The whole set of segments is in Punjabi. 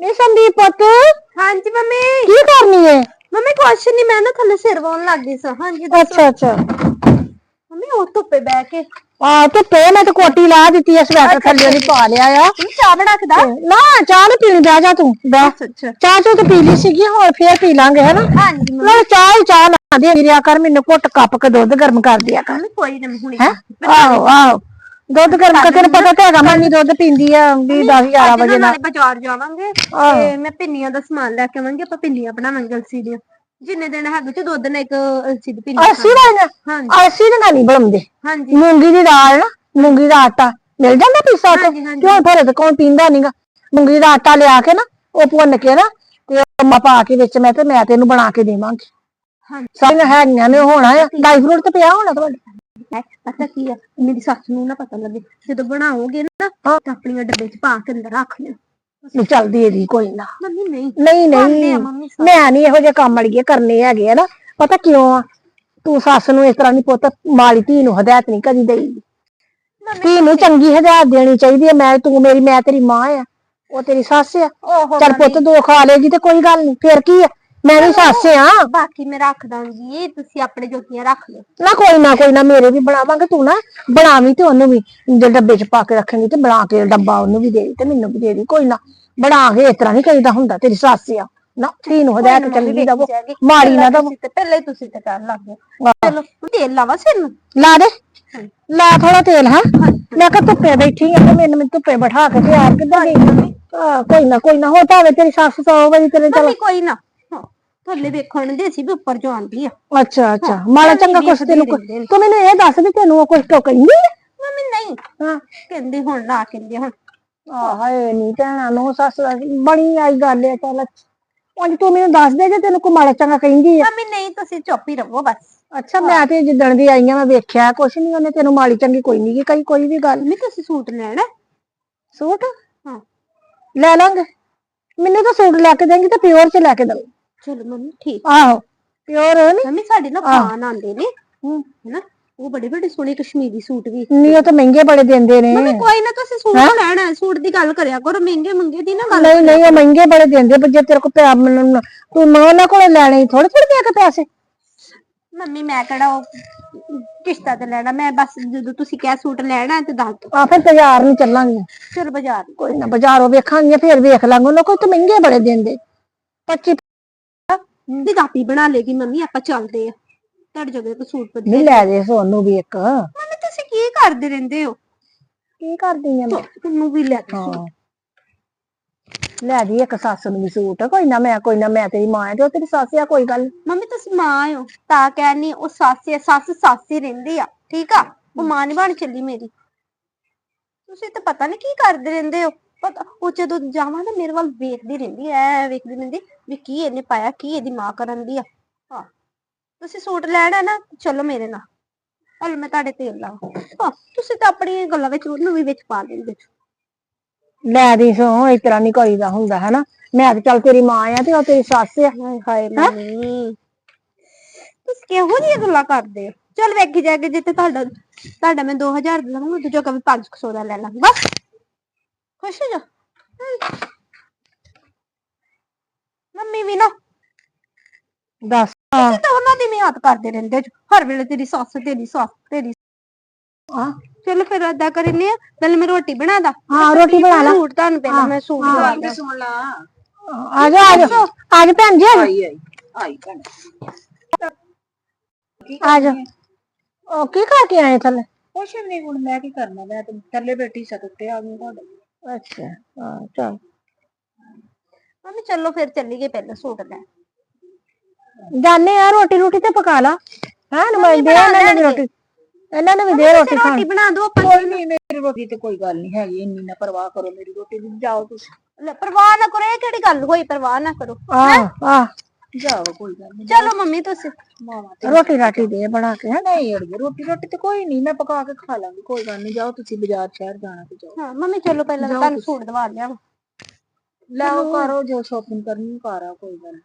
ਨੀ ਸੰਦੀਪ ਪੁੱਤ। ਹਾਂਜੀ ਮੰਮੀ। ਕੀ ਕਰਨੀ ਏ ਮੰਮੀ ਕੁਛ ਨਹੀਂ ਮੈਂ ਨਾ ਥੱਲੇ ਸਿਰ ਵਾਉਣ ਲੱਗ ਗਈ ਸਾਂ। ਹਾਂਜੀ ਅੱਛਾ ਅੱਛਾ। ਮੰਮੀ ਉਹ ਧੁੱਪੇ ਬਹਿ ਕੇ। ਆ ਤੇ ਪੇ ਮੈਂ ਤੇ ਕੋਟੀ ਲਾ ਦਿੱਤੀ ਐ ਸਵੈਟਰ ਥੱਲੇ ਦੀ ਪਾ ਲਿਆ ਆ। ਤੁਸੀਂ ਚਾਹ ਬਣਾ ਕੇ ਦਾ ਨਾ ਚਾਹ ਨੀ ਪੀਣੀ ਬਹਿ ਜਾ ਤੂੰ ਬਹਿ। ਅੱਛਾ ਚਾਹ ਚੋ ਤੇ ਪੀ ਲਈ ਸੀਗੀ ਹੋਰ ਫੇਰ ਪੀ ਲਾਂਗੇ ਹਨਾ? ਹਾਂਜੀ ਮੈਂ ਚਾਹ ਹੀ ਚਾਹ ਨਾ ਦੇ ਰਿਆ ਕਰ ਮੈਨੂੰ ਘੁੱਟ ਕੱਪ ਕੇ ਦੁੱਧ ਗਰਮ ਕਰ ਦਿਆ ਕਰ। ਕੋਈ ਨਾ ਹੁਣੀ ਹੈ? ਆਹੋ ਆਹੋ। ਦੁੱਧ ਗਰਮ ਕਰਕੇ ਤੈਨੂੰ ਪਤਾ ਤੇ ਹੈਗਾ ਮੰਮੀ ਦੁੱਧ ਪੀਂਦੀ ਆ ਵੀ 10 11 ਵਜੇ ਨਾਲ। ਨਾਲੇ ਬਾਜ਼ਾਰ ਜਾਵਾਂਗੇ ਤੇ ਮੈਂ ਪਿੰਨੀਆਂ ਦਾ ਸਮਾਨ ਲੈ ਕੇ ਆਵਾਂਗੇ ਆਪਾਂ ਪਿੰਨੀਆਂ ਬਣਾਵਾਂਗੇ ਅਲਸੀ ਦੀਆਂ। ਜਿੰਨੇ ਦਿਨ ਹੈਗੇ ਚ ਦੁੱਧ ਨੇ ਇੱਕ ਅਲਸੀ ਦੀ ਪਿੰਨੀ ਅਸੀਂ ਵਾਲੀਆਂ ਹਾਂਜੀ। ਅਸੀਂ ਨੇ ਨਹੀਂ ਬਣਾਉਂਦੇ। ਹਾਂਜੀ। ਮੂੰਗੀ ਦੀ ਦਾਲ ਨਾ ਮੂੰਗੀ ਦਾ ਆਟਾ ਮਿਲ ਜਾਂਦਾ ਪੀਸਾ ਤੋਂ। ਕਿਉਂ ਫਿਰ ਤੇ ਕੌਣ ਪੀਂਦਾ ਨਹੀਂਗਾ ਮੂੰਗੀ ਦਾ ਆਟਾ ਲਿਆ ਕੇ ਨਾ ਉਹ ਭੁੰਨ ਕੇ ਨਾ ਤੇ ਮਾ ਪਾ ਕੇ ਵਿੱਚ ਮੈਂ ਤੇ ਮੈਂ ਤੈਨੂੰ ਬਣਾ ਕੇ ਦੇਵਾਂਗੀ। ਹਾਂਜੀ। ਸਾਰੀਆਂ ਹੈਗੀਆਂ ਨੇ ਹੋਣਾ ਆ। ਡਰਾਈ ਫਰੂਟ ਤੇ ਪਿਆ ਹੋਣਾ ਤੁਹਾਡੇ? ਹੈ, ਪਤਾ ਕੀ ਆ? ਮੇਰੀ ਸੱਸ ਨੂੰ ਨਾ ਪਤਾ ਲੱਗੇ ਜਦੋਂ ਬਣਾਓਗੇ ਨਾ ਤਾਂ ਆਪਣੀਆਂ ਡੱਬੇ 'ਚ ਪਾ ਕੇ ਅੰਦਰ ਰੱਖ ਲਿਓ। ਨਹੀਂ ਚੱਲਦੀ ਇਹਦੀ ਕੋਈ ਨਾ। ਮੰਮੀ ਨਹੀਂ। ਨਹੀਂ ਨਹੀਂ। ਮੈਂ ਨਹੀਂ ਇਹੋ ਜਿਹੇ ਕੰਮ ਅੜੀਏ ਕਰਨੇ ਹੈਗੇ ਆ ਨਾ। ਪਤਾ ਕਿਉਂ ਆ? ਤੂੰ ਸੱਸ ਨੂੰ ਇਸ ਤਰ੍ਹਾਂ ਨਹੀਂ ਪੁੱਤ ਮਾੜੀ ਧੀ ਨੂੰ ਹਦਾਇਤ ਨਹੀਂ ਕਦੀ ਦੇਈ। ਧੀ ਨੂੰ ਚੰਗੀ ਹਦਾਇਤ ਦੇਣੀ ਚਾਹੀਦੀ ਹੈ ਮੈਂ ਤੂੰ ਮੇਰੀ ਮੈਂ ਤੇਰੀ ਮਾਂ ਆ। ਉਹ ਤੇਰੀ ਸੱਸ ਆ। ਓਹੋ ਚੱਲ ਪੁੱਤ ਦੋ ਖਾ ਲੇਗੀ ਤੇ ਕੋਈ ਗੱਲ ਨਹੀਂ ਫੇਰ ਕੀ ਆ? ਮੈਂ ਵੀ ਸੱਸ ਆ। ਬਾਕੀ ਮੈਂ ਰੱਖ ਦਾਂਗੀ ਤੁਸੀਂ ਆਪਣੇ ਜੋਗੀਆਂ ਰੱਖ ਲਓ। ਨਾ ਕੋਈ ਨਾ ਕੋਈ ਨਾ ਮੇਰੇ ਵੀ ਬਣਾਵਾਂਗੇ ਤੂੰ ਨਾ ਬਣਾਵੀਂ ਤੇ ਉਹਨੂੰ ਵੀ। ਜੇ ਡੱਬੇ 'ਚ ਪਾ ਕੇ ਰੱਖੇਂਗੀ ਤੇ ਬਣਾ ਕੇ ਡੱਬਾ ਉਹਨੂੰ ਵੀ ਦੇ ਦੇ ਤੇ ਮੈਨੂੰ ਵੀ ਦੇ ਦੇ ਕੋਈ ਨਾ। ਬਣਾ ਕੇ ਇਸ ਤਰ੍ਹਾਂ ਨਹੀਂ ਕਰੀਦਾ ਹੁੰਦਾ ਤੇਰੀ ਸੱਸ ਆ। ਨਾ ਧੀ ਨੂੰ ਹਦਾਇਤ ਚੰਗੀ ਦਵੋ ਮਾੜੀ ਨਾ ਦਵੋ। ਤੇ ਪਹਿਲੇ ਤੁਸੀਂ ਤੇ ਕਰਨ ਲੱਗ ਚਲੋ ਤੇਲ ਲਾਵਾ ਸਿਰ ਨੂੰ? ਲਾ ਦੇ। ਲਾ ਥੋੜਾ ਤੇਲ ਹਾਂ। ਮੈਂ ਕਿਹਾ ਧੁੱਪੇ ਬੈਠੀ ਆ ਤੇ ਮੈਨੂੰ ਮੈਨੂੰ ਧੁੱਪੇ ਬਿਠਾ ਕੇ ਤੇ ਯਾਰ ਕਿੱਦਾਂ ਗਈ ਕੋਈ ਨਾ ਕੋਈ ਨਾ ਹੋ ਭਾਵੇਂ ਤੇਰੀ ਸੱਸ ਸੌ ਵਜੇ ਤੇਰੇ ਚਲ। ਕੋਈ ਨਾ। ਥੱਲੇ ਵੇਖਣ ਦੇ ਸੀ ਵੀ ਉੱਪਰ ਜੋ ਆਂਦੀ ਆ। ਅੱਛਾ ਅੱਛਾ। ਮਾੜਾ ਚੰਗਾ ਕੁਛ ਤੈਨੂੰ ਨੇ। ਤੂੰ ਮੈਨੂੰ ਇਹ ਦੱਸ ਵੀ ਤੈਨੂੰ ਉਹ ਕੁਛ ਟੋ ਕਹਿੰਦੀ ਆ? ਮੰਮੀ ਨਹੀਂ। ਹਾਂ। ਕਹਿੰਦੀ ਹੁਣ ਨਾ ਕਹਿੰਦੀ ਹੁਣ। ਆ ਹਾਏ ਨਹੀਂ ਭੈਣਾ ਨੂੰ ਸੱਸ ਦਾ ਬਣੀ ਆਈ ਗੱਲ ਹੈ ਚੱਲ। ਅੱਜ ਤੂੰ ਮੈਨੂੰ ਦੱਸ ਦੇ ਜੇ ਤੈਨੂੰ ਕੋਈ ਮਾੜਾ ਚੰਗਾ ਕਹਿੰਦੀ ਆ ਮੰਮੀ ਨਹੀਂ ਤੁਸੀਂ ਚੁੱਪ ਹੀ ਰਹੋ ਬਸ। ਅੱਛਾ ਮੈਂ ਤੇ ਜਿੱਦਣ ਦੀ ਆਈਆਂ ਮੈਂ ਵੇਖਿਆ ਕੁਛ ਨਹੀਂ ਉਹਨੇ ਤੈਨੂੰ ਮਾੜੀ ਚੰਗੀ ਕੋਈ ਨਹੀਂ ਕਹੀ ਕੋਈ ਵੀ ਗੱਲ। ਮੰਮੀ ਤੁਸੀਂ ਸੂਟ ਲੈਣਾ? ਸੂਟ? ਹਾਂ। ਲੈ ਲਾਂਗੇ। ਮੈਨੂੰ ਤਾਂ ਸੂਟ ਲੈ ਕੇ ਦੇਂਗੀ ਤੇ ਪਿਓਰ ਚ ਲੈ ਕੇ ਦਊਂ। ਚਲੋ ਮੰਮੀ ਠੀਕ ਆਹੋ। ਪਿਓਰ ਨਹੀਂ ਮੰਮੀ ਸਾਡੇ ਨਾ ਖਾਨ ਆਂਦੇ ਨੇ। ਹੈਨਾ? ਉਹ ਬੜੇ ਬੜੇ ਸੋਹਣੇ ਕਸ਼ਮੀਰੀ ਸੂਟ ਵੀ। ਨਹੀਂ ਉਹ ਤਾਂ ਮਹਿੰਗੇ ਬੜੇ ਦਿੰਦੇ ਨੇ। ਮੰਮੀ ਕੋਈ ਨਾ ਤੁਸੀਂ ਸੂਟ ਲੈਣਾ ਸੂਟ ਦੀ ਗੱਲ ਕਰਿਆ ਕਰੋ ਮਹਿੰਗੇ ਮੰਗੇ ਦੀ ਨਾ ਗੱਲ ਨਹੀਂ ਨਹੀਂ ਉਹ ਮਹਿੰਗੇ ਬੜੇ ਦਿੰਦੇ ਪਰ ਜੇ ਤੇਰੇ ਕੋਲ ਪਿਆ ਮੈਨੂੰ ਤੂੰ ਮੈਂ ਉਹਨਾਂ ਕੋਲ ਲੈਣੇ ਥੋੜੇ ਥੋੜੇ ਦੇ ਕੇ ਪੈਸੇ। ਮੰਮੀ ਮੈਂ ਕਿਹੜਾ ਉਹ ਕਿਸ਼ਤਾਂ ਤੇ ਲੈਣਾ ਮੈਂ ਬਸ ਜਦੋਂ ਤੁਸੀਂ ਕਿਹਾ ਸੂਟ ਲੈਣਾ ਤੇ ਦੱਸ ਦਿਓ। ਆ ਫਿਰ ਬਾਜ਼ਾਰ ਨੂੰ ਚੱਲਾਂਗੇ। ਚਲ ਬਾਜ਼ਾਰ। ਕੋਈ ਨਾ ਬਾਜ਼ਾਰੋਂ ਵੇਖਾਂਗੇ ਫਿਰ ਵੇਖ ਲਾਂਗੇ। ਉਹਨਾਂ ਕੋਲ ਤਾਂ ਮਹਿੰਗੇ ਬੜੇ ਦਿੰਦੇ। 25 ਦੀ ਕਾਪੀ ਬਣਾ ਲੇਗੀ ਮੰਮੀ ਆਪਾਂ ਚੱਲਦੇ ਆ। ਤੁਹਾਡੇ ਜਗ੍ਹਾ ਤੇ ਸੂਟ ਵਧੀਆ ਨਹੀਂ ਲੈ ਦੇ ਸੋਨੂੰ ਵੀ ਇੱਕ। ਮੰਮੀ ਤੁਸੀਂ ਕੀ ਕਰਦੇ ਰਹਿੰਦੇ ਹੋ? ਕੀ ਕਰਦੀ ਆ ਮੈਂ? ਤੁਹਾਨੂੰ ਵੀ ਲੈ ਕੇ ਸੂਟ। ਲੈ ਦੀ ਇੱਕ ਸੱਸ ਨੂੰ ਵੀ ਸੂਟ ਕੋਈ ਨਾ ਮੈਂ ਕੋਈ ਨਾ ਮੈਂ ਤੇਰੀ ਮਾਂ ਆ ਤੇ ਉਹ ਤੇਰੀ ਸੱਸ ਆ ਕੋਈ ਗੱਲ। ਮੰਮੀ ਤੁਸੀਂ ਮਾਂ ਹੋ ਤਾਂ ਕਹਿਣੀ ਉਹ ਸੱਸ ਹੈ ਸੱਸ ਸੱਸ ਹੀ ਰਹਿੰਦੀ ਆ ਠੀਕ ਆ? ਉਹ ਮਾਂ ਬਣ ਚੱਲੀ ਮੇਰੀ। ਤੁਸੀਂ ਤਾਂ ਪਤਾ ਨਹੀਂ ਕੀ ਕਰਦੇ ਰਹਿੰਦੇ ਹੋ। ਪਤਾ ਉਹ ਜਦੋਂ ਜਾਵਾਂ ਨਾ ਮੇਰੇ ਵੱਲ ਵੇਖਦੀ ਰਹਿੰਦੀ ਐ ਵੇਖਦੀ ਰਹਿੰਦੀ ਵੀ ਕੀ ਇਹਨੇ ਪਾਇਆ ਕੀ ਇਹਦੀ ਮਾਂ ਕਰਨ ਦੀ ਆ। ਹਾਂ ਤੁਸੀਂ ਸੂਟ ਲੈਣਾ ਨਾ ਚਲੋ ਮੇਰੇ ਨਾਲ। ਹਲ ਮੈਂ ਤੁਹਾਡੇ ਤੇਲ ਲਾਵਾਂ ਹਾਂ ਤੁਸੀਂ ਤਾਂ ਆਪਣੀਆਂ ਗੱਲਾਂ ਵਿੱਚ ਉਹਨੂੰ ਵੀ ਵਿੱਚ ਪਾ ਦਿੰਦੇ। ਲੈ ਦੀ ਸੋ ਇਸ ਤਰ੍ਹਾਂ ਨਹੀਂ ਕਰੀਦਾ ਹੁੰਦਾ ਹੈਨਾ? ਮੈਂ ਤੇ ਚੱਲ ਤੇਰੀ ਮਾਂ ਆ ਤੇ ਉਹ ਤੇਰੀ ਸੱਸ ਆ। ਹਾਏ ਮੰਮੀ। ਤੁਸੀਂ ਕਿਹੋ ਜਿਹੀਆਂ ਗੱਲਾਂ ਕਰਦੇ ਹੋ? ਚਲ ਵੇਖੀ ਜਾਏਗੀ ਜਿੱਤੇ ਤੁਹਾਡਾ ਤੁਹਾਡਾ ਮੈਂ 2000 ਦਾ ਲਵਾਂਗਾ ਦੂਜਾ ਕभी 500 ਦਾ ਲੈ ਲਾਂਗੀ। ਬਸ ਖੁਸ਼ ਹੋ ਜਾ। ਮੰਮੀ ਵੀ ਨਾ ਦੱਸ। ਹਾਂ। ਤਾਂ ਉਹਨਾਂ ਦੀ ਮਿਆਦ ਕਰਦੇ ਰਹਿੰਦੇ ਜੋ ਹਰ ਵੇਲੇ ਤੇਰੀ ਸੱਸ ਤੇਰੀ ਸੱਸ ਤੇਰੀ ਹਾਂ ਚਲੋ ਫਿਰ ਏਦਾਂ ਕਰ ਆ ਪਹਿਲੇ ਮੈਂ ਰੋਟੀ ਬਣਾ ਦਾ ਹਾਂ ਰੋਟੀ ਬਣਾ ਲਾ। ਸੂਟ ਤੁਹਾਨੂੰ ਪਹਿਲਾਂ ਮੈਂ ਸੂਟ ਦਵਾ ਦਾਂ ਸੁਣ ਲਾ। ਆ ਜਾ ਆ ਜਾ। ਆ ਜਾ ਭੈਣ ਜੀ ਆ ਜਾ। ਆਈ ਆਈ ਆਈ ਭੈਣ। ਆ ਜਾ। ਉਹ ਕੀ ਕਰਕੇ ਆਏ ਥੱਲੇ? ਕੁਛ ਵੀ ਨਹੀਂ ਹੁਣ ਮੈਂ ਕੀ ਕਰਨਾ? ਮੈਂ ਤੇ ਥੱਲੇ ਬੈਠੀ ਸਾ ਉੱਤੇ ਆ ਗਈ ਤੁਹਾਡੇ। ਅੱਛਾ ਹਾਂ ਚੱਲ। ਮੰਮੀ ਚਲੋ ਫਿਰ ਚੱਲੀਏ ਪਹਿਲਾਂ ਸੂਟ ਲੈ। ਜਾਣੇ ਆ ਰੋਟੀ ਰੋਟੀ ਤੇ ਪਕਾ ਲਾ। ਹਾਂ ਮੈਂ ਦੇ ਇਹਨਾਂ ਨੂੰ ਰੋਟੀ ਇਹਨਾਂ ਨੂੰ ਵੀ ਦੇ ਰੋਟੀ ਖਾਣ ਰੋਟੀ ਬਣਾ ਦਿਓ ਆਪਾਂ ਕੋਈ ਨਹੀਂ ਮੇਰੀ ਰੋਟੀ ਤੇ ਕੋਈ ਗੱਲ ਨਹੀਂ ਹੈਗੀ ਇੰਨੀ ਨਾ ਪਰਵਾਹ ਕਰੋ ਮੇਰੀ ਰੋਟੀ ਦੀ ਜਾਓ ਤੁਸੀਂ। ਲੈ ਪਰਵਾਹ ਨਾ ਕਰੋ ਇਹ ਕਿਹੜੀ ਗੱਲ ਹੋਈ ਪਰਵਾਹ ਨਾ ਕਰੋ ਆਹ ਆਹ। ਜਾਓ ਕੋਈ ਗੱਲ ਨਹੀਂ ਚਲੋ ਮੰਮੀ ਤੁਸੀਂ। ਮਾਵਾ ਤੇ ਰੋਟੀ ਰਾਟੀ ਦੇ ਬਣਾ ਕੇ ਹੈਂ। ਨਹੀਂ ਅੜੀਏ ਰੋਟੀ ਰੋਟੀ ਤੇ ਕੋਈ ਨਹੀਂ ਮੈਂ ਪਕਾ ਕੇ ਖਾ ਲਾਂਗੀ ਕੋਈ ਗੱਲ ਨਹੀਂ ਜਾਓ ਤੁਸੀਂ ਬਾਜ਼ਾਰ ਸ਼ਹਿਰ ਜਾਣਾ ਤੇ ਜਾਓ। ਹਾਂ ਮੰਮੀ ਚਲੋ ਪਹਿਲਾਂ ਮੈਂ ਤੁਹਾਨੂੰ ਸੂਟ ਦਵਾ ਲਿਆ ਲੈਓ ਕਰੋ ਜੋ ਸ਼ੋਪਿੰਗ ਕਰਨੀ ਕਰ ਕੋਈ ਗੱਲ ਨੀ।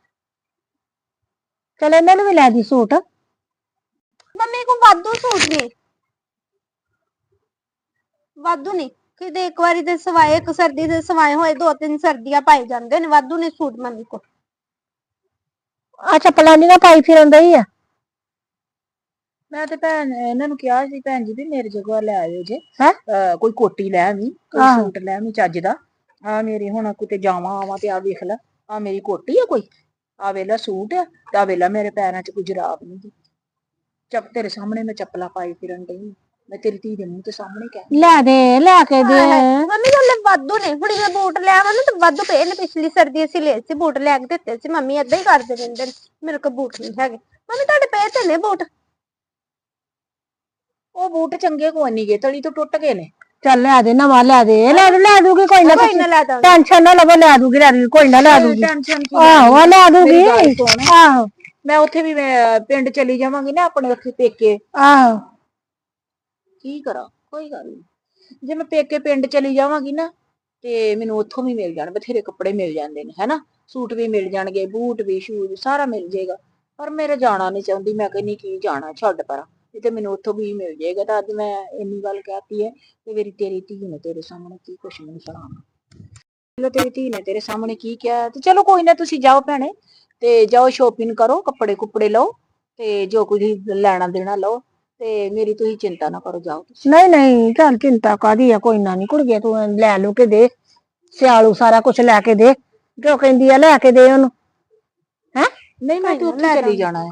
ਚੱਲ ਇਹਨਾਂ ਨੂੰ ਵੀ ਲੈ ਦੀ ਸੂਟ। ਮੰਮੀ ਕੋ ਵਾਧੂ ਸੂਟ ਨੇ ਵਾਧੂ ਨਹੀਂ ਕਿਤੇ ਇੱਕ ਵਾਰੀ ਤੇ ਸਵਾਏ ਇੱਕ ਸਰਦੀ ਦੇ ਸਵਾਏ ਹੋਏ ਦੋ ਤਿੰਨ ਸਰਦੀਆਂ ਪਾਈ ਜਾਂਦੇ ਨੇ ਵਾਧੂ ਨੇ ਸੂਟ ਮੰਮੀ ਕੋ ਆ ਚੱਪਲਾਂ ਨੀ ਨਾ ਪਾਈ ਫਿਰਨ ਡਈ ਆ ਮੈਂ ਤੇ ਭੈਣ ਇਹਨਾਂ ਨੂੰ ਕਿਹਾ ਸੀ ਭੈਣ ਜੀ ਵੀ ਮੇਰੇ ਜਗ੍ਹਾ ਲੈ ਆਇਓ ਜੇ ਹੈਂ? ਅਹ ਕੋਈ ਕੋਟੀ ਲੈ ਆਵੀਂ ਕੋਈ ਆਹੋ। ਸੂਟ ਲੈ ਆਵੀਂ ਚੱਜ ਦਾ ਆ ਮੇਰੀ ਹੁਣ ਕਿਤੇ ਜਾਵਾਂ ਆਵਾਂ ਤੇ ਆ ਵੇਖ ਲੈ ਆ ਮੇਰੀ ਕੋਟੀ ਆ ਕੋਈ ਆ ਵੇਲਾ ਸੂਟ ਆ ਤੇ ਆ ਵੇਲਾ ਮੇਰੇ ਪੈਰਾਂ 'ਚ ਕੋਈ ਜਰਾਬ ਨਹੀਂ ਚੱਪ ਤੇਰੇ ਸਾਹਮਣੇ ਮੈਂ ਚੱਪਲਾਂ ਪਾਈ ਫਿਰਨ ਡਈ। ਮੈਂ ਤੇਰੀ ਧੀ ਦੇ ਮੂੰਹ ਤੇ ਸਾਹਮਣੇ ਕਹਿ ਲੈ ਦੇ ਲੈ ਕੇ ਦੇ। ਮੰਮੀ ਗੱਲ ਵਾਧੂ ਨੇ। ਹੁਣ ਇਹ ਬੂਟ ਲੈ ਆਵਾਂ ਨਾ ਤੇ ਵਾਧੂ ਪਏ ਨੇ। ਪਿਛਲੀ ਸਰਦੀ ਅਸੀਂ ਲਏ ਸੀ ਬੂਟ ਲੈ ਕੇ ਦਿੱਤੇ ਸੀ। ਮੰਮੀ ਏਦਾਂ ਹੀ ਕਰਦੇ ਰਹਿੰਦੇ ਨੇ। ਮੇਰੇ ਕੋਲ ਬੂਟ ਨਹੀਂ ਹੈਗੇ। ਮੰਮੀ ਤੁਹਾਡੇ ਪਏ ਤੇ ਨੇ ਬੂਟ? ਉਹ ਬੂਟ ਚੰਗੇ ਕੋਈ ਨਹੀਂ ਗੇ ਤਲੀ ਤੋਂ ਟੁੱਟ ਗਏ ਨੇ। ਚੱਲ ਲੈ ਦੇ ਨਵਾਂ ਲੈ ਦੇ। ਲੈ ਦੂ ਲੈ ਦੂਗੀ ਕੋਈ ਨਾ ਕੋਈ ਨਾ ਲੈ ਦਾਂਗੇ। ਟੈਨਸ਼ਨ ਨਾ ਲਵੋ ਲੈ ਦੂਗੀ ਲੈ ਦੂਗੀ ਕੋਈ ਨਾ ਲੈ ਦੂਗੀ। ਟੈਨਸ਼ਨ ਕੀ ਆਹੋ ਆ ਲੈ ਦੂਗੀ। ਮੇਰੀ ਗੱਲ ਸੁਣ। ਆਹੋ। ਮੈਂ ਉੱਥੇ ਵੀ ਮੈਂ ਪਿੰਡ ਚਲੀ ਜਾਵਾਂਗੀ ਨਾ ਆਪਣੇ ਉੱਥੇ ਪੇਕੇ। ਆਹੋ। ਕੀ ਕਰਾਂ? ਕੋਈ ਗੱਲ ਨਹੀਂ ਜੇ ਮੈਂ ਪੇਕੇ ਪਿੰਡ ਚਲੀ ਜਾਵਾਂਗੀ ਨਾ, ਤੇ ਮੈਨੂੰ ਉੱਥੋਂ ਵੀ ਮਿਲ ਜਾਣ, ਬਥੇਰੇ ਕੱਪੜੇ ਮਿਲ ਜਾਂਦੇ ਨੇ, ਹੈਨਾ? ਸੂਟ ਵੀ ਮਿਲ ਜਾਣਗੇ, ਬੂਟ ਵੀ, ਸ਼ੂਜ਼, ਸਾਰਾ ਮਿਲ ਜਾਏਗਾ। ਪਰ ਮੇਰੇ ਜਾਣਾ ਨਹੀਂ ਚਾਹੁੰਦੀ, ਮੈਂ ਕਹਿੰਨੀ ਕੀ ਜਾਣਾ, ਛੱਡ ਪਰਾਂ। ਇਹ ਤੇ ਮੈਨੂੰ ਉੱਥੋਂ ਵੀ ਮਿਲ ਜਾਏਗਾ, ਤਾਂ ਅੱਜ ਮੈਂ ਇੰਨੀ ਗੱਲ ਕਹਿਤੀ ਹੈ ਤੇ ਮੇਰੀ ਤੇਰੀ ਧੀ ਨੇ ਤੇਰੇ ਸਾਹਮਣੇ ਕੀ ਕੁਛ ਮੈਨੂੰ ਸੁਣਾਉਣਾ ਚਲੋ, ਤੇਰੀ ਧੀ ਨੇ ਤੇਰੇ ਸਾਹਮਣੇ ਕੀ ਕਿਹਾ, ਤੇ ਚਲੋ ਕੋਈ ਨਾ ਤੁਸੀਂ ਜਾਓ ਭੈਣੇ, ਤੇ ਜਾਓ ਸ਼ੋਪਿੰਗ ਕਰੋ, ਕੱਪੜੇ ਕੁੱਪੜੇ ਲਓ, ਤੇ ਜੋ ਕੁਝ ਲੈਣਾ ਦੇਣਾ ਲਓ। ਤੇ ਮੇਰੀ ਤੁਸੀਂ ਚਿੰਤਾ ਨਾ ਕਰੋ ਜਾਓ ਤੁਸੀਂ। ਨਹੀਂ ਨਹੀਂ ਚੱਲ ਚਿੰਤਾ ਕਾਦੀ ਆ ਕੋਈ ਨਾ ਨਹੀਂ ਕੁੜੀਏ ਤੂੰ ਲੈ ਲੂ ਕੇ ਦੇ ਸਿਆਲੂ ਸਾਰਾ ਕੁਝ ਲੈ ਕੇ ਦੇ ਜੋ ਕਹਿੰਦੀ ਆ ਲੈ ਕੇ ਦੇ ਉਹਨੂੰ। ਨਹੀਂ ਮੈਂ ਤੇ ਉੱਥੇ ਚਲੀ। ਜਾਣਾ ਹੈ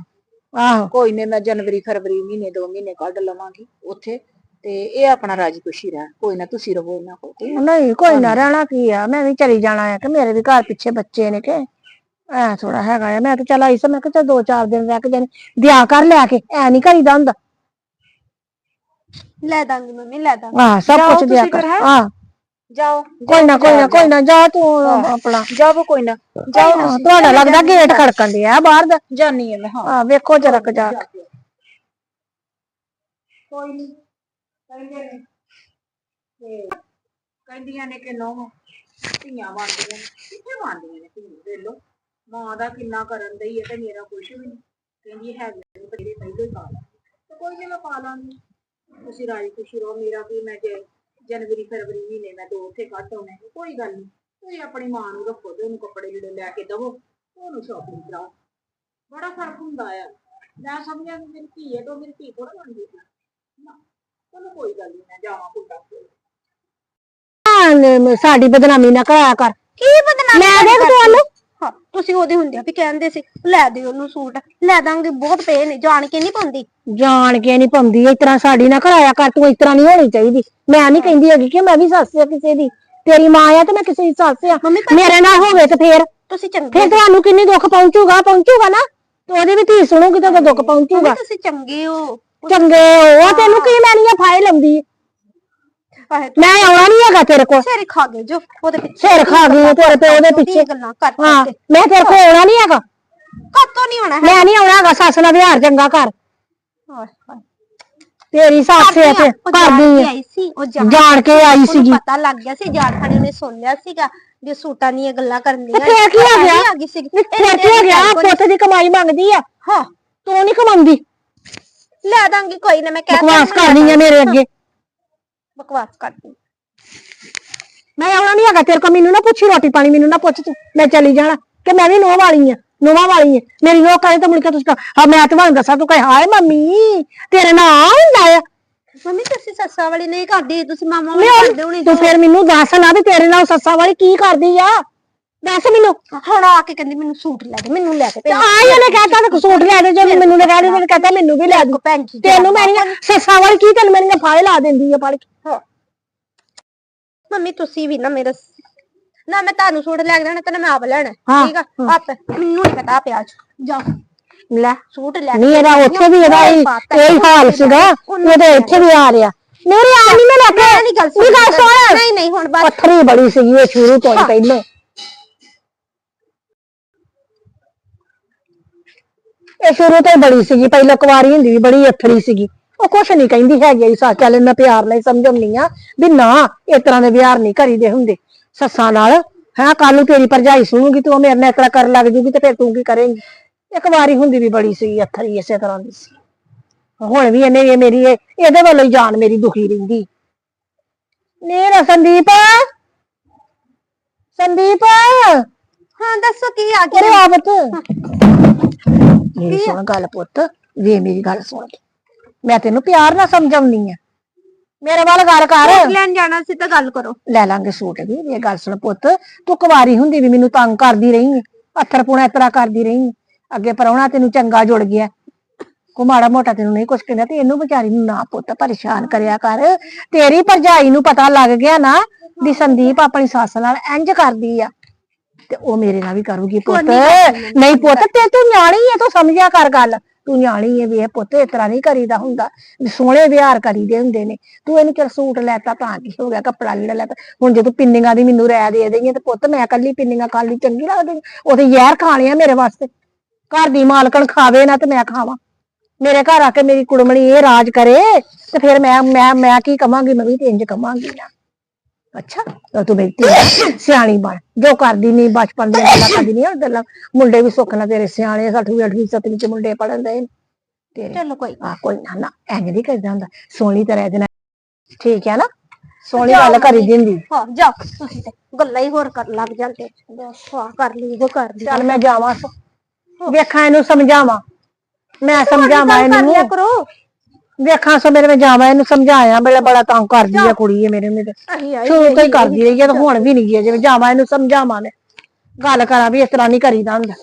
ਆਹੋ। ਕੋਈ ਨਹੀਂ ਮੈਂ ਜਨਵਰੀ ਫਰਵਰੀ ਮਹੀਨੇ ਦੋ ਮਹੀਨੇ ਕੱਢ ਲਵਾਂਗੀ ਉੱਥੇ ਤੇ ਇਹ ਆਪਣਾ ਰਾਜੀ ਖੁਸ਼ੀ ਰਹਿਣ। ਕੋਈ ਨਾ ਤੁਸੀਂ ਰਹੋ ਇਹਨਾਂ ਕੋਲ ਠੀਕ ਹੈ? ਨਹੀਂ ਕੋਈ ਨਾ ਰਹਿਣਾ ਕੀ ਆ? ਮੈਂ ਵੀ ਚਲੀ ਜਾਣਾ ਆ ਕਿ ਮੇਰੇ ਵੀ ਘਰ ਪਿੱਛੇ ਬੱਚੇ ਨੇ ਕਿ ਐ ਥੋੜਾ ਹੈਗਾ ਆ। ਮੈਂ ਤਾਂ ਚੱਲ ਆਈ ਸੀ ਮੈਂ ਕਿਹਾ ਚੱਲ ਦੋ ਚਾਰ ਦਿਨ ਰਹਿ ਕੇ ਜਾਣੀ ਦਿਆ ਕਰ ਲੈ ਕੇ ਐ ਨਹੀਂ ਕਰੀਦਾ ਹੁੰਦਾ। ਲੈ ਦਾਂਗੀ ਮੰਮੀ ਲੈ ਦਾਂਗੀ। ਆਹ ਸਭ ਜਾਓ ਕੁਝ ਦਿਆ ਤੁਸੀਂ ਕਰ। ਫਿਰ, ਹੈਂ? ਜਾਓ ਕੋਈ ਨਾ ਕੋਈ ਨਾ ਕੋਈ ਨਾ ਜਾ ਤੂੰ ਹਾਂ। ਆਪਣਾ। ਜਾਓ ਕੋਈ ਨਾ ਜਾਓ ਤੁਸੀਂ। ਤੁਹਾਡਾ ਲੱਗਦਾ ਗੇਟ ਖੜਕਣ ਡਿਆ ਬਾਹਰ ਦਾ। ਜਾਨੀ ਹੈ ਮੈਂ ਹਾਂ। ਆ ਵੇਖੋ ਜਰਾ ਕੁ ਜਾ ਕੇ ਕੋਈ ਨਹੀਂ ਕਹਿੰਦੇ ਨੇ ਤੇ ਕਹਿੰਦੀਆਂ ਨੇ ਕਿ ਨੋ ਧੀਆਂ ਬਣਦੀਆਂ ਨੇ। ਕਿੱਥੇ ਬਣਦੀਆਂ ਨੇ ਧੀਆਂ? ਦੇ ਲੋ ਮਾਂ ਦਾ ਕਿੰਨਾ ਕਰਨ ਦਈ ਹੈ ਤੇ ਮੇਰਾ ਕੁਛ ਵੀ ਨਹੀਂ ਕਹਿੰਦੀ ਹੈ ਮੇਰੇ ਪਹਿਲੇ ਪਾ ਲਾ। ਤੇ ਕੋਈ ਨਹੀਂ ਮੈਂ ਪਾ ਲਾਂਗੀ। ਤੁਸੀਂ ਰਾਜੀ ਖੁਸ਼ੀ ਰਹੋ ਮੇਰਾ ਵੀ ਮੈਂ ਜੇ ਜਨਵਰੀ ਫਰਵਰੀ ਮਹੀਨੇ ਮੈਂ ਦੋ ਉੱਥੇ ਕੱਢ ਆਉਣੇ ਨੇ, ਕੋਈ ਗੱਲ ਨਹੀਂ ਤੁਸੀਂ ਆਪਣੀ ਮਾਂ ਨੂੰ ਰੱਖੋ ਤੇ ਉਹਨੂੰ ਕੱਪੜੇ ਜਿਹੜੇ ਲੈ ਕੇ ਦਵੋ ਉਹਨੂੰ ਸ਼ਾਪਿੰਗ ਕਰਾਓ। ਬੜਾ ਫ਼ਰਕ ਹੁੰਦਾ ਆ। ਮੈਂ ਸਮਝਿਆ ਕਿ ਮੇਰੀ ਧੀ ਹੈ ਤਾਂ ਉਹ ਮੇਰੀ ਧੀ ਥੋੜਾ ਬਣ ਗਈ ਨਾ ਚਲੋ ਕੋਈ ਗੱਲ ਨਹੀਂ ਮੈਂ ਜਾਵਾਂ ਕੋਈ ਗੱਲ ਨੀ। ਹਾਂ, ਨ- ਸਾਡੀ ਬਦਨਾਮੀ ਨਾ ਕਰਾਇਆ ਕਰ। ਕੀ ਬਦਨਾਮੀ ਮੈਂ ਦੇਖ ਤੁਹਾਨੂੰ। ਹਾਂ ਤੁਸੀਂ ਉਹਦੇ ਹੁੰਦਿਆਂ ਵੀ ਕਹਿੰਦੇ ਸੀ ਲੈ ਦਿਓ ਉਹਨੂੰ ਸੂਟ ਲੈ ਦਾਂਗੇ ਬਹੁਤ ਪਏ ਨੇ ਜਾਣ ਕੇ ਨਹੀਂ ਪਾਉਂਦੀ। ਜਾਣ ਕੇ ਨਹੀਂ ਪਾਉਂਦੀ ਇਸ ਤਰ੍ਹਾਂ ਸਾਡੀ ਨਾ ਕਰਾਇਆ ਕਰ ਤੂੰ ਇਸ ਤਰ੍ਹਾਂ ਨਹੀਂ ਹੋਣੀ ਚਾਹੀਦੀ। ਮੈਂ ਨਹੀਂ ਕਹਿੰਦੀ ਹੈਗੀ ਕਿ ਮੈਂ ਵੀ ਸੱਸ ਆ ਕਿਸੇ ਦੀ। ਤੇਰੀ ਮਾਂ ਆ ਤੇ ਮੈਂ ਕਿਸੇ ਦੀ ਸੱਸ ਆ। ਮੰਮੀ ਪਰ ਮੇਰੇ ਨਾਲ ਹੋਵੇ ਤੇ ਫੇਰ। ਤੁਸੀਂ ਚੰਗੇ ਫੇਰ ਤੁਹਾਨੂੰ ਕਿੰਨੀ ਦੁੱਖ ਪਹੁੰਚੂਗਾ ਪਹੁੰਚੂਗਾ ਨਾ? ਤੇ ਉਹਦੀ ਵੀ ਧੀ ਸੁਣੂਗੀ ਤਾਂ ਉਹਦਾ ਦੁੱਖ ਪਹੁੰਚੂਗਾ। ਮੰਮੀ ਤੁਸੀਂ ਚੰਗੇ ਹੋ। ਚੰਗੇ ਉਹ ਤੈਨੂੰ ਕੀ ਲੈਣੀਆਂ ਫਾਇ ਮੈਂ ਆਉਣਾ ਨਹੀਂ ਹੈਗਾ ਤੇਰੇ ਕੋਲ। ਸਿਰ ਖਾ ਗਏ ਜੋ ਉਹਦੇ ਪਿੱਛੇ ਸਿਰ ਖਾ ਗਈ ਤੇਰੇ ਪਿਓ ਦੇ ਪਿੱਛੇ। ਗੱਲਾਂ ਕਰ ਹਾਂ ਕਰਕੇ। ਮੈਂ ਤੇਰੇ ਕੋਲ ਆਉਣਾ ਨਹੀਂ ਹੈਗਾ। ਕਾਤੋਂ ਨਹੀਂ ਹੋਣਾ ਹੈ ਮੈਂ ਨਹੀਂ ਆਉਣਾ ਹੈਗਾ ਸੱਸ ਨਾਲ ਵਿਹਾਰ ਚੰਗਾ ਕਰ ਹਾਏ ਹਾਏ। ਤੇਰੀ ਸੱਸ ਐ ਤੇ ਉਹ ਜਾਣ ਕਰਦੀ ਕੇ ਐ ਆਈ ਸੀ ਉਹ ਜਾਣ ਕੇ ਆਈ ਉਹਨੂੰ ਸੀਗੀ। ਪਤਾ ਲੱਗ ਗਿਆ ਸੀ ਜਾਣ ਖਾਣੇ ਨੇ ਸੁਣ ਲਿਆ ਸੀਗਾ ਵੀ ਸੂਟਾਂ ਦੀਆਂ ਗੱਲਾਂ ਕਰਨੀਆਂ ਤੇ ਫੇਰ ਕੀ ਹੋ ਗਿਆ? ਆ ਗਈ ਸੀਗੀ। ਫੇਰ ਕੀ ਹੋ ਗਿਆ? ਪੁੱਤ ਦੀ ਕਮਾਈ ਮੰਗਦੀ ਆ। ਹਾਂ। ਤੂੰ ਨਹੀਂ ਕਮਾਉਂਦੀ। ਲੈ ਦਾਂਗੀ ਕੋਈ ਨਾ ਮੈਂ ਕਹਿ ਬਕਵਾਸ ਕਰਨੀ ਆ ਮੇਰੇ ਅੱਗੇ। ਬਕਵਾਸ ਕਰਦੀ ਮੈਂ ਆਉਣਾ ਨਹੀਂ ਹੈਗਾ ਤੇਰੇ ਕੋਲ ਮੈਨੂੰ ਨਾ ਪੁੱਛੀ ਰੋਟੀ ਪਾਣੀ ਮੈਨੂੰ ਨਾ ਪੁੱਛ ਤੂੰ ਮੈਂ ਚਲੀ ਜਾਣਾ ਕਿ ਮੈਂ ਵੀ ਨੋਹ ਵਾਲੀ ਆ ਨੋਹਾਂ ਵਾਲੀ ਆ। ਮੇਰੀ ਨੋਹ ਕਰੇ ਤਾਂ ਮੁੜ ਕੇ ਤੁਸੀਂ ਕਹੋ, ਹਾਂ ਮੈਂ ਤੁਹਾਨੂੰ ਦੱਸਾਂ ਤੂੰ ਕਹੇ ਹਾਏ ਮੰਮੀ ਤੇਰੇ ਨਾਲ ਹੁੰਦਾ ਆ ਮੰਮੀ ਤੁਸੀਂ ਸੱਸਾਂ ਵਾਲੀ ਨਹੀਂ ਕਰਦੀ ਤੁਸੀਂ ਮਾਮਾ ਵਾਲੀ ਕਰਦੇ ਹੋਣੇ ਤੂੰ ਫਿਰ ਮੈਨੂੰ ਦੱਸ ਨਾ ਵੀ ਤੇਰੇ ਨਾਲ ਸੱਸਾਂ ਵਾਲੀ ਕੀ ਕਰਦੀ ਆ। ਦੱਸ ਮੈਨੂੰ। ਹੁਣ ਆ ਕੇ ਕਹਿੰਦੀ ਮੈਨੂੰ ਸੂਟ ਲੈ ਦੇ ਮੈਨੂੰ ਲੈ ਕੇ ਤੇ ਆਈ ਉਹਨੇ ਕਹਤਾ ਤੇ ਸੂਟ ਲੈ ਦੇ ਜੋ ਮੈਨੂੰ ਲਗਾ ਦੇ ਤੇ ਕਹਤਾ ਮੈਨੂੰ ਵੀ ਲੈ ਦੇ। ਭੈਣ ਜੀ ਤੈਨੂੰ ਮੇਰੀਆਂ ਸੱਸਾਂ ਵਾਲੀ ਕੀ ਤੈਨੂੰ ਮੇਰੀਆਂ ਫਾਇ ਲਾ ਦਿੰਦੀ ਆ ਫੜ ਕੇ? ਮੰਮੀ ਤੁਸੀਂ ਵੀ ਨਾ ਮੇਰਾ ਨਾ ਮੈਂ ਤੁਹਾਨੂੰ ਸੂਟ ਲੈ ਕੇ ਦੇਣਾ ਤੇ ਨਾ ਮੈਂ ਆਪ ਲੈਣਾ। ਠੀਕ ਆ? ਆਪ ਮੈਨੂੰ ਨਹੀਂ ਪਤਾ ਪਿਆਜ ਜਾਓ। ਲੈ। ਸੂਟ ਲੈ ਨਹੀਂ ਇਹਦਾ ਉੱਥੇ ਵੀ ਇਹਦਾ ਇਹੀ ਹਾਲ ਸੀਗਾ। ਉਹਦੇ ਇੱਥੇ ਵੀ ਆ ਰਿਹਾ। ਮੇਰੇ ਆ ਨਹੀਂ ਮੈਂ ਲੈ ਕੇ ਨਹੀਂ ਗੱਲ ਸੁਣ। ਨਹੀਂ ਨਹੀਂ ਹੁਣ ਬਸ। ਪੱਥਰੀ ਬੜੀ ਸੀਗੀ ਇਹ ਸ਼ੁਰੂ ਤੋਂ ਪਹਿਲੇ। ਇਹ ਸ਼ੁਰੂ ਤੋਂ ਹੀ ਬੜੀ ਸੀਗੀ ਪਹਿਲਾਂ ਕੁਵਾਰੀ ਹੁੰਦੀ ਵੀ ਬੜੀ ਅਥਰੀ ਸੀਗੀ। ਉਹ ਕੁਛ ਨਹੀਂ ਕਹਿੰਦੀ ਹੈਗੀ ਸਾ ਚੱਲ ਮੈਂ ਪਿਆਰ ਨਾਲ ਹੀ ਸਮਝਾਉਣੀ ਆ ਵੀ ਨਾ ਇਸ ਤਰ੍ਹਾਂ ਦੇ ਵਿਹਾਰ ਨਹੀਂ ਕਰੀਦੇ ਹੁੰਦੇ। ਸੱਸਾਂ ਨਾਲ ਹਾਂ ਕੱਲ ਨੂੰ ਤੇਰੀ ਭਰਜਾਈ ਸੁਣੂਗੀ ਤੂੰ ਮੇਰੇ ਨਾਲ ਇਸ ਤਰ੍ਹਾਂ ਕਰਨ ਲੱਗ ਜੂਗੀ ਤੇ ਫਿਰ ਤੂੰ ਕੀ ਕਰੇਂਗੀ? ਇੱਕ ਵਾਰੀ ਹੁੰਦੀ ਵੀ ਬੜੀ ਸੀਗੀ ਅਥਰੀ ਇਸੇ ਤਰ੍ਹਾਂ ਦੀ ਸੀ। ਹੁਣ ਵੀ ਇਹਨੇ ਇਹ ਮੇਰੀ ਇਹ- ਇਹਦੇ ਵੱਲੋਂ ਹੀ ਜਾਨ ਮੇਰੀ ਦੁਖੀ ਰਹਿੰਦੀ। ਨੀਰ ਸੰਦੀਪ! ਸੰਦੀਪ! ਹਾਂ ਦੱਸੋ ਕੀ ਆ ਗਿਆ? ਆ ਪੁੱਤ। ਮੇਰੀ ਸੁਣ ਗੱਲ ਪੁੱਤ ਵੇ ਮੇਰੀ ਗੱਲ ਸੁਣ ਮੈਂ ਤੈਨੂੰ ਪਿਆਰ ਨਾਲ ਸਮਝਾਉਣੀ ਆ। ਮੇਰੇ ਵੱਲ ਗੱਲ ਕਰ। ਲੈਣ ਜਾਣਾ ਸੀ ਤਾਂ ਗੱਲ ਕਰੋ। ਲੈ ਲਾਂਗੇ ਸੂਟ ਵੀ ਇਹ ਗੱਲ ਸੁਣ ਪੁੱਤ। ਤੂੰ ਕੁਵਾਰੀ ਹੁੰਦੀ ਵੀ ਮੈਨੂੰ ਤੰਗ ਕਰਦੀ ਰਹੀ ਅੱਥਰ ਪੁਣਾ ਇਤਰਾ ਕਰਦੀ ਰਹੀ ਅੱਗੇ ਪਰਾਉਣਾ ਤੈਨੂੰ ਚੰਗਾ ਜੁੜ ਗਿਆ। ਕੋ ਮਾੜਾ ਮੋਟਾ ਤੈਨੂੰ ਨਹੀਂ ਕੁਛ ਕਹਿੰਦਾ ਤੇ ਇਹਨੂੰ ਵਿਚਾਰੀ ਨੂੰ ਨਾ ਪੁੱਤ ਪਰੇਸ਼ਾਨ ਕਰਿਆ ਕਰ। ਤੇਰੀ ਭਰਜਾਈ ਨੂੰ ਪਤਾ ਲੱਗ ਗਿਆ ਨਾ ਵੀ ਸੰਦੀਪ ਆਪਣੀ ਸੱਸ ਨਾਲ ਇੰਜ ਕਰਦੀ ਆ। ਤੇ ਉਹ ਮੇਰੇ ਨਾਲ ਵੀ ਕਰੂਗੀ ਪੁੱਤ। ਨਹੀਂ ਪੁੱਤ ਤੇ। ਤੂੰ ਨਿਆਣੀ ਹੈ ਤੂੰ ਸਮਝਿਆ ਕਰ ਗੱਲ। ਤੂੰ ਨਿਆਣੀ ਹੈ ਵੀ ਇਹ ਪੁੱਤ ਇਸ ਤਰ੍ਹਾਂ ਨਹੀਂ ਕਰੀਦਾ ਹੁੰਦਾ। ਸੋਹਣੇ ਵਿਹਾਰ ਕਰੀਦੇ ਹੁੰਦੇ ਨੇ। ਤੂੰ ਇਹਨੂੰ ਚਲ ਸੂਟ ਲੈਤਾ ਤਾਂ ਕੀ ਹੋ ਗਿਆ ਕੱਪੜਾ ਲੀੜਾ ਲੈਤਾ ਹੁਣ ਜਦੋਂ ਪਿੰਨੀਆਂ ਦੀ ਮੈਨੂੰ ਰਹਿ ਦੇ ਦੇਈਆਂ ਤੇ ਪੁੱਤ ਮੈਂ ਕੱਲੀ ਪਿੰਨੀਆਂ ਖਾ ਲਈ ਚੰਗੀ ਲੱਗਦੀ। ਉਹ ਤੇ ਜ਼ਹਿਰ ਖਾਣੀਆਂ ਮੇਰੇ ਵਾਸਤੇ। ਘਰ ਦੀ ਮਾਲਕਣ ਖਾਵੇ ਨਾ ਤੇ ਮੈਂ ਖਾਵਾਂ। ਮੇਰੇ ਘਰ ਆ ਕੇ ਮੇਰੀ ਕੁੜਮਣੀ ਇਹ ਰਾਜ ਕਰੇ ਤੇ ਫਿਰ ਮੈਂ ਮੈਂ ਮੈਂ ਕੀ ਕਵਾਂਗੀ? ਮੈਂ ਵੀ ਤੇ ਇੰਜ ਕਵਾਂਗੀ ਨਾ। ਅੱਛਾ ਤਾਂ ਤੂੰ ਮੇਰੀ ਧੀ ਸਿਆਣੀ ਬਣ ਜੋ ਕਰਦੀ ਨਹੀਂ ਬਚਪਨ ਦੀਆਂ ਗੱਲਾਂ ਕਰਦੀ ਨਹੀਂ ਉਹ ਗੱਲਾਂ ਮੁੰਡੇ ਵੀ ਸੁੱਖ ਨਾਲ ਤੇਰੇ ਸਿਆਣੇ 6ਵੀਂ 8ਵੀਂ 7ਵੀਂ ਚ ਮੁੰਡੇ ਪੜਨ ਦੇ ਤੇਰੇ ਚਲੋ ਕੋਈ ਆ ਕੋਈ ਨਾ ਨਾ ਇੰਜ ਨਹੀਂ ਕਰਦਾ ਹੁੰਦਾ ਸੋਹਣੀ ਤਰ੍ਹਾਂ ਇਹਦੇ ਨਾਲ। ਠੀਕ ਹੈ ਨਾ? ਸੋਹਣੀ ਗੱਲ ਕਰੀ ਦਿੰਦੀ। ਹਾਂ ਜਾਓ ਤੁਸੀਂ ਤੇ ਗੱਲਾਂ ਹੀ ਹੋਰ ਕਰਨ ਲੱਗ ਜਾਂਦੇ। ਹਾਂ ਕਰ ਲਈ ਉਹ ਕਰ ਲਈ। ਚੱਲ ਮੈਂ ਜਾਵਾਂ ਵੇਖਾਂ ਇਹਨੂੰ ਸਮਝਾਵਾਂ। ਮੈਂ ਸਮਝਾਵਾਂ ਇਹਨੂੰ। ਕਰੋ। ਵੇਖਾਂ ਸੋ ਮੇਰੇ ਮੈਂ ਜਾਵਾਂ ਇਹਨੂੰ ਸਮਝਾਇਆ ਬੜਾ ਬੜਾ ਤੰਗ ਕਰਦੀ ਆ ਕੁੜੀ ਇਹ ਮੇਰੇ ਅਹੀਂ ਆਈ ਸ਼ੁਰੂ ਤੋਂ ਹੀ ਕਰਦੀ ਰਹੀ ਹੈ ਤੇ ਹੁਣ ਵੀ ਨਹੀਂ ਗਈ ਜਿਵੇਂ ਜਾਵਾਂ ਇਹਨੂੰ ਸਮਝਾਵਾਂ ਮੈਂ। ਗੱਲ ਕਰਾਂ ਵੀ ਇਸ ਤਰ੍ਹਾਂ ਨਹੀਂ ਕਰੀਦਾ ਹੁੰਦਾ।